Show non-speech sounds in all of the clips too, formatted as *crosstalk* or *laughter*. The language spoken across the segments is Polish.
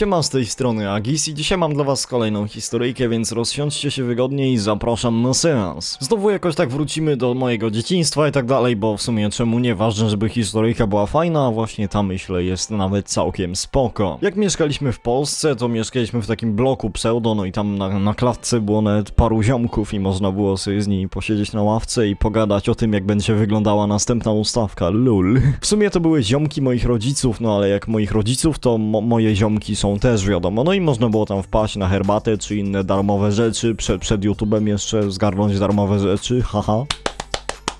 Siema z tej strony Agis i dzisiaj mam dla was kolejną historyjkę, więc rozsiądźcie się wygodnie i zapraszam na seans. Znowu jakoś tak wrócimy do mojego dzieciństwa i tak dalej, bo w sumie czemu nie ważne, żeby historyjka była fajna, a właśnie ta myślę jest nawet całkiem spoko. Jak mieszkaliśmy w Polsce, to mieszkaliśmy w takim bloku pseudo, no i tam na, na klatce było nawet paru ziomków i można było sobie z nimi posiedzieć na ławce i pogadać o tym, jak będzie wyglądała następna ustawka, lul. W sumie to były ziomki moich rodziców, no ale jak moich rodziców, to mo moje ziomki są też, wiadomo. No i można było tam wpaść na herbatę czy inne darmowe rzeczy, Prze przed YouTubem jeszcze zgarnąć darmowe rzeczy, haha.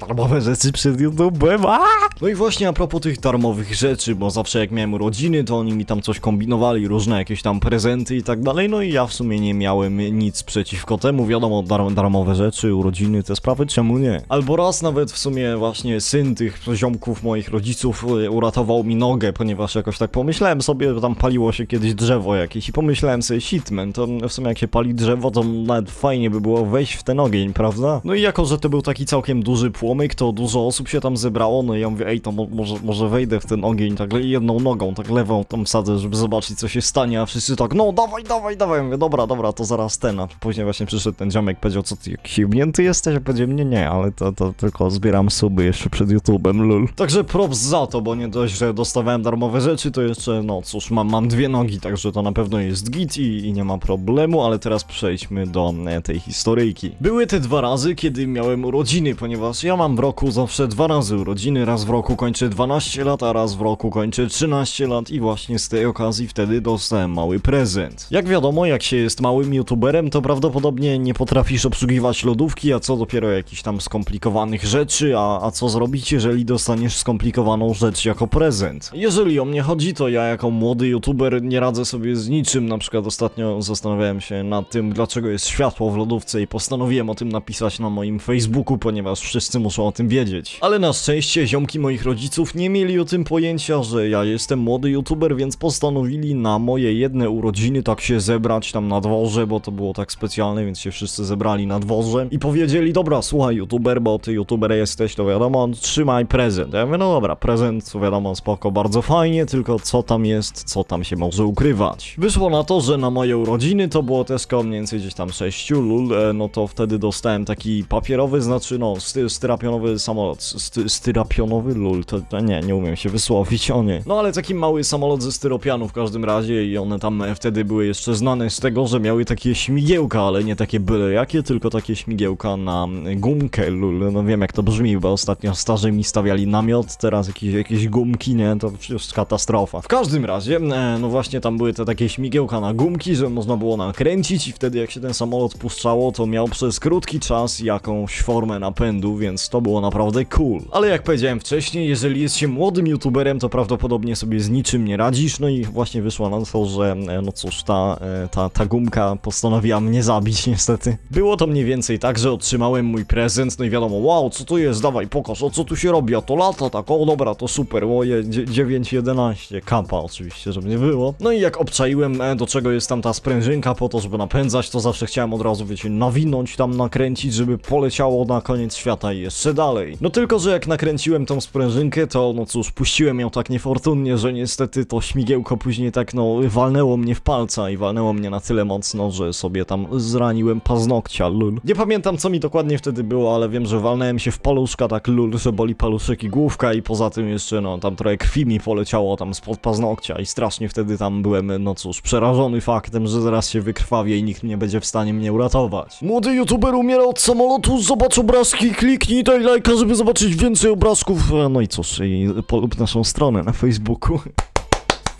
Darmowe rzeczy przed YouTube'em! No i właśnie a propos tych darmowych rzeczy, bo zawsze jak miałem urodziny, to oni mi tam coś kombinowali, różne jakieś tam prezenty i tak dalej, no i ja w sumie nie miałem nic przeciwko temu, wiadomo, dar darmowe rzeczy, urodziny, te sprawy, czemu nie? Albo raz nawet w sumie właśnie syn tych ziomków moich rodziców y, uratował mi nogę, ponieważ jakoś tak pomyślałem sobie, że tam paliło się kiedyś drzewo jakieś i pomyślałem sobie, shitman, to w sumie jak się pali drzewo, to nawet fajnie by było wejść w ten ogień, prawda? No i jako, że to był taki całkiem duży płomyk, to dużo osób się tam zebrało, no i ja mówię, ej, to mo może, może wejdę w ten ogień, tak jedną nogą, tak lewą tam sadzę, żeby zobaczyć co się stanie, a wszyscy tak, no dawaj, dawaj, dawaj, ja mówię, dobra, dobra, to zaraz ten, a później właśnie przyszedł ten ziomek, powiedział, co ty, jakiś jesteś? Ja powiedziałem, nie, nie, ale to, to tylko zbieram suby jeszcze przed YouTube'em, lul. Także props za to, bo nie dość, że dostawałem darmowe rzeczy, to jeszcze, no cóż, mam, mam dwie nogi, także to na pewno jest git i, i nie ma problemu, ale teraz przejdźmy do e, tej historyjki. Były te dwa razy, kiedy miałem urodziny, ponieważ ja mam w roku zawsze dwa razy urodziny, raz w roku kończę 12 lat, a raz w roku kończę 13 lat i właśnie z tej okazji wtedy dostałem mały prezent. Jak wiadomo, jak się jest małym youtuberem, to prawdopodobnie nie potrafisz obsługiwać lodówki, a co dopiero jakichś tam skomplikowanych rzeczy, a, a co zrobić, jeżeli dostaniesz skomplikowaną rzecz jako prezent? Jeżeli o mnie chodzi, to ja jako młody youtuber nie radzę sobie z niczym, na przykład ostatnio zastanawiałem się nad tym, dlaczego jest światło w lodówce i postanowiłem o tym napisać na moim Facebooku, ponieważ wszyscy muszą o tym wiedzieć. Ale na szczęście ziomki moich rodziców nie mieli o tym pojęcia, że ja jestem młody youtuber, więc postanowili na moje jedne urodziny tak się zebrać tam na dworze, bo to było tak specjalne, więc się wszyscy zebrali na dworze i powiedzieli, dobra, słuchaj youtuber, bo ty youtuber jesteś, to wiadomo, trzymaj prezent. Ja mówię, no dobra, prezent, wiadomo, spoko, bardzo fajnie, tylko co tam jest, co tam się może ukrywać. Wyszło na to, że na moje urodziny to było też koło mniej więcej gdzieś tam 6 lul, e, no to wtedy dostałem taki papierowy, znaczy no, sty, styrapionowy samolot, sty, styrapionowy lul, to, to nie, nie umiem się wysłowić, o nie. No ale taki mały samolot ze styropianu w każdym razie i one tam e, wtedy były jeszcze znane z tego, że miały takie śmigiełka, ale nie takie byle jakie, tylko takie śmigiełka na mm, gumkę lul, no wiem jak to brzmi, bo ostatnio starzy mi stawiali namiot, teraz jakieś, jakieś gumki, nie, to przecież katastrofa. W każdym razie, e, no właśnie tam były te takie śmigiełka na gumki, że można było nakręcić i wtedy jak się ten samolot puszczało, to miał przez krótki czas jakąś formę napędu, więc to było naprawdę cool. Ale jak powiedziałem wcześniej, jeżeli jest się młodym youtuberem, to prawdopodobnie sobie z niczym nie radzisz, no i właśnie wyszło na to, że e, no cóż, ta, e, ta, ta gumka postanowiła mnie zabić *laughs* niestety. Było to mniej więcej tak, że otrzymałem mój prezent, no i wiadomo, wow, co tu jest, dawaj, pokaż, o co tu się robi, a to lata, tak, o dobra, to super, oje, 9.11, kapa oczywiście, żeby nie było. No i jak obczaiłem, e, do czego jest tam ta sprężynka po to, żeby napędzać, to zawsze chciałem od razu, wiecie, nawinąć tam, nakręcić, żeby poleciało na koniec świata i jeszcze dalej. No tylko, że jak nakręciłem tą sprężynkę, to no cóż, puściłem ją tak niefortunnie, że niestety to śmigiełko później tak no walnęło mnie w palca i walnęło mnie na tyle mocno, że sobie tam zraniłem paznokcia, lul. Nie pamiętam co mi dokładnie wtedy było, ale wiem, że walnąłem się w paluszka tak lul, że boli paluszek i główka i poza tym jeszcze no tam trochę krwi mi poleciało tam spod paznokcia i strasznie wtedy tam byłem, no cóż, przerażony faktem, że zaraz się wykrwawię i nikt nie będzie w stanie mnie uratować. Młody youtuber umiera od samolotu, zobacz obrazki, kliknij daj lajka, żeby zobaczyć więcej obrazków. E, No i cóż, i polub naszą stronę na Facebooku.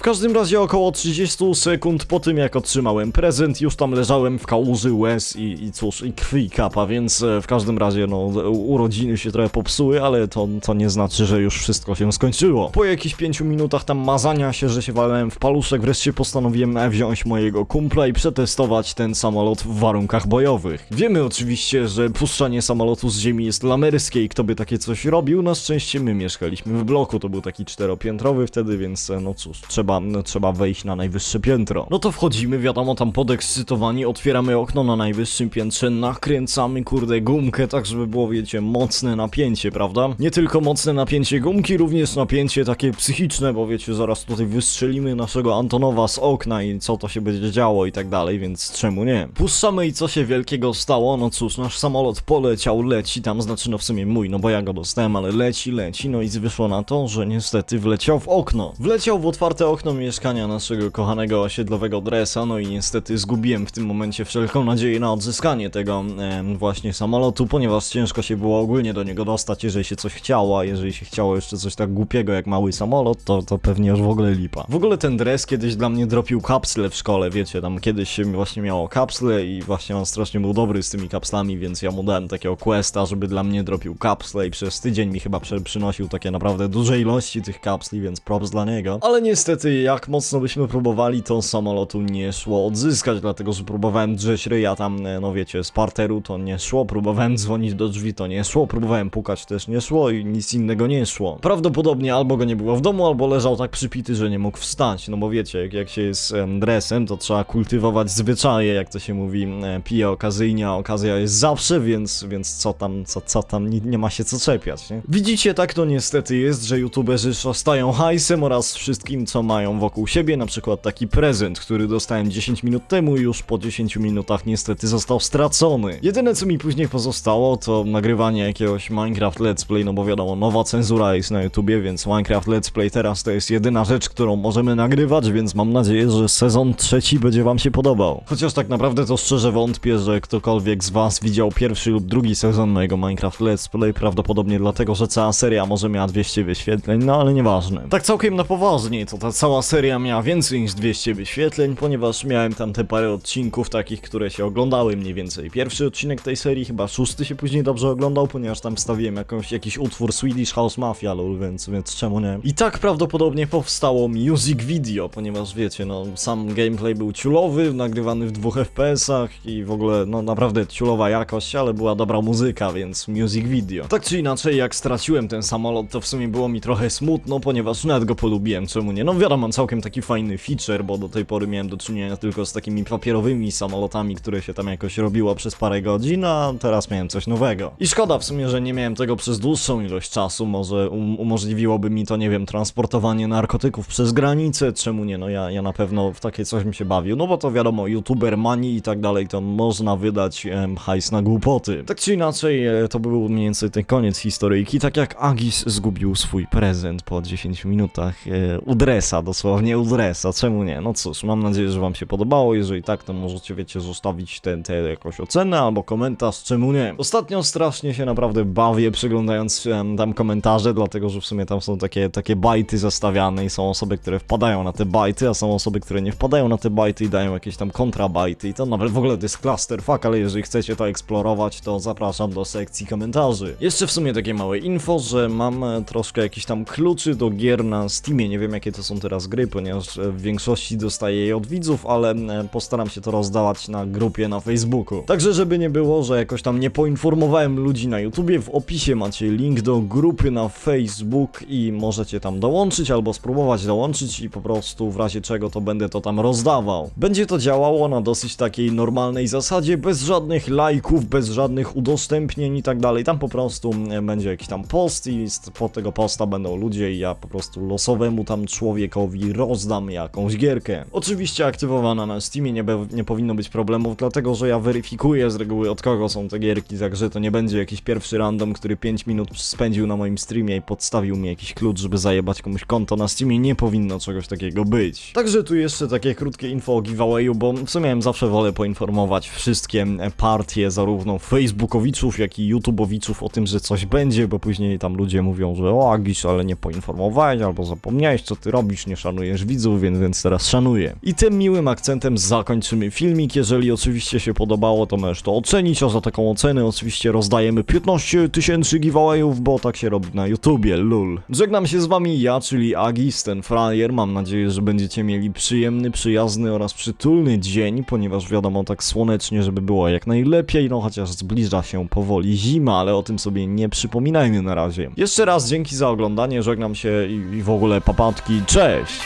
W każdym razie około 30 sekund po tym jak otrzymałem prezent, już tam leżałem w kałuży łez i, i cóż, i krwi i kapa, więc e, w każdym razie no urodziny się trochę popsuły, ale to, to nie znaczy, że już wszystko się skończyło. Po jakichś 5 minutach tam mazania się, że się walałem w paluszek, wreszcie postanowiłem wziąć mojego kumpla i przetestować ten samolot w warunkach bojowych. Wiemy oczywiście, że puszczanie samolotu z ziemi jest lamerskie i kto by takie coś robił, na szczęście my mieszkaliśmy w bloku, to był taki czteropiętrowy wtedy, więc e, no cóż, trzeba trzeba, trzeba wejść na najwyższe piętro. No to wchodzimy, wiadomo, tam podekscytowani, otwieramy okno na najwyższym piętrze, nakręcamy, kurde, gumkę, tak żeby było, wiecie, mocne napięcie, prawda? Nie tylko mocne napięcie gumki, również napięcie takie psychiczne, bo wiecie, zaraz tutaj wystrzelimy naszego Antonowa z okna i co to się będzie działo i tak dalej, więc czemu nie? Puszczamy i co się wielkiego stało? No cóż, nasz samolot poleciał, leci tam, znaczy no w sumie mój, no bo ja go dostałem, ale leci, leci, no i wyszło na to, że niestety wleciał w okno. Wleciał w otwarte okno mieszkania naszego kochanego osiedlowego dresa, no i niestety zgubiłem w tym momencie wszelką nadzieję na odzyskanie tego em, właśnie samolotu, ponieważ ciężko się było ogólnie do niego dostać, jeżeli się coś chciało, a jeżeli się chciało jeszcze coś tak głupiego jak mały samolot, to, to pewnie już w ogóle lipa. W ogóle ten dres kiedyś dla mnie dropił kapsle w szkole, wiecie, tam kiedyś się właśnie miało kapsle i właśnie on strasznie był dobry z tymi kapslami, więc ja mu dałem takiego questa, żeby dla mnie dropił kapsle i przez tydzień mi chyba przynosił takie naprawdę duże ilości tych kapsli, więc props dla niego. Ale niestety, jak mocno byśmy próbowali, to samolotu nie szło odzyskać, dlatego że próbowałem drzeć ryja tam, e, no wiecie, z parteru to nie szło, próbowałem dzwonić do drzwi, to nie szło, próbowałem pukać, też nie szło i nic innego nie szło. Prawdopodobnie albo go nie było w domu, albo leżał tak przypity, że nie mógł wstać, no bo wiecie, jak, jak się jest em, dresem, to trzeba kultywować zwyczaje, jak to się mówi, pije okazyjnie, a okazja jest zawsze, więc, więc co tam, co, co tam, nie, nie ma się co czepiać, nie? Widzicie, tak to niestety jest, że youtuberzy szastają hajsem oraz wszystkim, co mają wokół siebie, na przykład taki prezent, który dostałem 10 minut temu i już po 10 minutach niestety został stracony. Jedyne, co mi później pozostało, to nagrywanie jakiegoś Minecraft Let's Play, no bo wiadomo, nowa cenzura jest na YouTubie, więc Minecraft Let's Play teraz to jest jedyna rzecz, którą możemy nagrywać, więc mam nadzieję, że sezon trzeci będzie wam się podobał. Chociaż tak naprawdę to szczerze wątpię, że ktokolwiek z was widział pierwszy lub drugi sezon mojego Minecraft Let's Play, prawdopodobnie dlatego, że cała seria może miała 200 wyświetleń, no ale nieważne. Tak całkiem na poważnie, to ta cała seria miała więcej niż 200 wyświetleń, ponieważ miałem tam te parę odcinków takich, które się oglądały mniej więcej. Pierwszy odcinek tej serii, chyba szósty się później dobrze oglądał, ponieważ tam wstawiłem jakąś, jakiś utwór Swedish House Mafia, lol, więc, więc czemu nie? I tak prawdopodobnie powstało music video, ponieważ wiecie, no sam gameplay był ciulowy, nagrywany w dwóch FPS-ach i w ogóle, no naprawdę ciulowa jakość, ale była dobra muzyka, więc music video. Tak czy inaczej, jak straciłem ten samolot, to w sumie było mi trochę smutno, ponieważ nawet go polubiłem, czemu nie? No wiadomo, całkiem taki fajny feature, bo do tej pory miałem do czynienia tylko z takimi papierowymi samolotami, które się tam jakoś robiło przez parę godzin, a teraz miałem coś nowego. I szkoda w sumie, że nie miałem tego przez dłuższą ilość czasu, może um umożliwiłoby mi to, nie wiem, transportowanie narkotyków przez granicę, czemu nie? No ja, ja na pewno w takie coś bym się bawił, no bo to wiadomo, youtuber money i tak dalej, to można wydać em, hajs na głupoty. Tak czy inaczej, e, to był mniej więcej ten koniec historyjki, tak jak Agis zgubił swój prezent po 10 minutach e, u Dresa, dosłownie u Dresa, czemu nie? No cóż, mam nadzieję, że wam się podobało, jeżeli tak, to możecie, wiecie, zostawić tę te, jakąś ocenę albo komentarz, czemu nie? Ostatnio strasznie się naprawdę bawię przeglądając em, tam komentarze, dlatego, że w sumie tam są takie, takie bajty zastawiane i są osoby, które wpadają na te bajty, a są osoby, które nie wpadają na te bajty i dają jakieś tam kontrabajty i to nawet w ogóle to jest clusterfuck, ale jeżeli chcecie to eksplorować, to zapraszam do sekcji komentarzy. Jeszcze w sumie takie małe info, że mam e, troszkę jakichś tam kluczy do gier na Steamie, nie wiem jakie to są teraz gry, ponieważ e, w większości dostaję je od widzów, ale e, postaram się to rozdawać na grupie na Facebooku. Także żeby nie było, że jakoś tam nie poinformowałem ludzi na YouTubie, w opisie macie link do grupy na Facebook i możecie tam dołączyć albo spróbować dołączyć i po prostu w razie czego to będę to tam rozdawał. Będzie to działało na dosyć takiej normalnej zasadzie, bez żadnych lajków, bez żadnych udostępnień i tak dalej. Tam po prostu e, będzie jakiś tam post i z po tego posta będą ludzie i ja po prostu losowemu tam człowiekowi rozdam jakąś gierkę. Oczywiście aktywowana na Steamie nie, nie powinno być problemów, dlatego że ja weryfikuję z reguły od kogo są te gierki, także to nie będzie jakiś pierwszy random, który 5 minut spędził na moim streamie i podstawił mi jakiś klucz, żeby zajebać komuś konto na Steamie. Nie powinno czegoś takiego być. Także tu jeszcze takie krótkie info o giveawayu, bo w sumie zawsze wolę poinformować wszystkie partie, zarówno facebookowiczów, jak i youtubowiczów o tym, że coś będzie, bo później tam ludzie mówią, że o Agisz, ale nie poinformowałeś, albo zapomniałeś, co ty robisz, nie szanujesz widzów, więc, więc teraz szanuję. I tym miłym akcentem zakończymy filmik. Jeżeli oczywiście się podobało, to możesz to ocenić, a za taką ocenę oczywiście rozdajemy 15 tysięcy giveawayów, bo tak się robi na YouTubie, lul. Żegnam się z wami ja, czyli Agis, ten frajer. Mam nadzieję, że będziecie mieli przyjemny, przyjazny oraz przytulny dzień, ponieważ wiadomo, tak słonecznie, żeby było jak najlepiej, no chociaż zbliża się powoli zima, ale o tym sobie nie przypominajmy na razie. Jeszcze raz dzięki za oglądanie, żegnam się i, i w ogóle papatki, cześć! Cześć.